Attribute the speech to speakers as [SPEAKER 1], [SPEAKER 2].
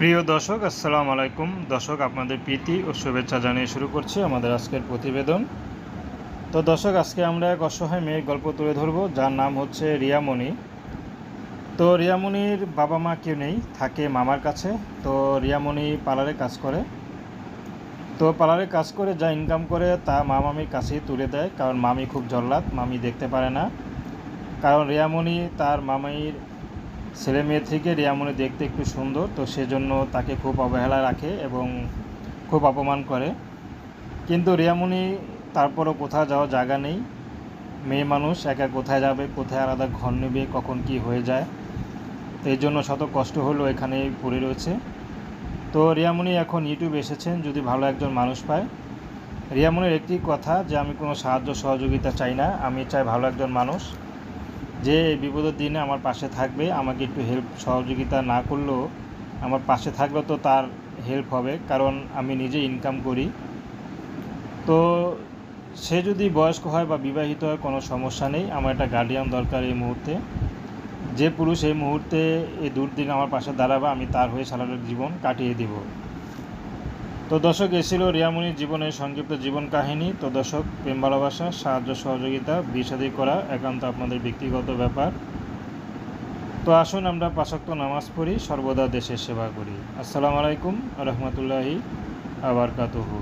[SPEAKER 1] প্রিয় দর্শক, আসসালামু আলাইকুম। দর্শক, আপনাদের প্রীতি ও শুভেচ্ছা জানিয়ে শুরু করছি আমাদের আজকের প্রতিবেদন। তো দর্শক, আজকে আমরা এক অসহায় মেয়ের গল্প তুলে ধরবো, যার নাম হচ্ছে রিয়ামণি। তো রিয়ামণির বাবা মা কেউ নেই, থাকে মামার কাছে। তো রিয়ামণি পার্লারে কাজ করে। তো পার্লারে কাজ করে যা ইনকাম করে তা মা মামির কাছেই তুলে দেয়, কারণ মামি খুব জল্লাদ, মামি দেখতে পারে না। কারণ রিয়ামণি তার মামাইর ছেলে মেয়ে থেকে রিয়ামণি দেখতে একটু সুন্দর, তো সেজন্য তাকে খুব অবহেলা রাখে এবং খুব অপমান করে। কিন্তু রিয়ামণি তারপরও কোথাও যাওয়ার জায়গা নেই। মেয়ে মানুষ, একা কোথায় যাবে, কোথায় আলাদা ঘর নেবে, কখন কি হয়ে যায়, তো এই জন্য শত কষ্ট হলেও এখানেই পড়ে রয়েছে। তো রিয়ামণি এখন ইউটিউব এসেছেন, যদি ভালো একজন মানুষ পায়। রিয়ামণির একটি কথা যে, আমি কোনো সাহায্য সহযোগিতা চাই না, আমি চাই ভালো একজন মানুষ। যে বিপদের দিনে আমার পাশে থাকবে, আমাকে একটু হেল্প সহযোগিতা না করলেও আমার পাশে থাকলে তো তার হেল্প হবে, কারণ আমি নিজে ইনকাম করি। তো সে যদি বয়স্ক হয় বা বিবাহিত হয়, কোনো সমস্যা নেই, আমার একটা গার্ডিয়ান দরকার এই মুহূর্তে। যে পুরুষ এই মুহূর্তে এই দুর্দিন আমার পাশে দাঁড়াবে, আমি তার হয়ে সারাটা জীবন কাটিয়ে দিব। তো দর্শক ছিল রিয়ামণির জীবনের সংক্ষিপ্ত জীবন কাহিনী। তো দর্শক, প্রেম ভালোবাসা, সাহায্য সহযোগিতা, বিষাদি করা একান্ত আপনাদের ব্যক্তিগত ব্যাপার। তো আসুন আমরা পাশাক্ত নামাজ পড়ি, সর্বদা দেশের সেবা করি। আসসালামু আলাইকুম, রহমতুল্লাহি আবরকাতুহু।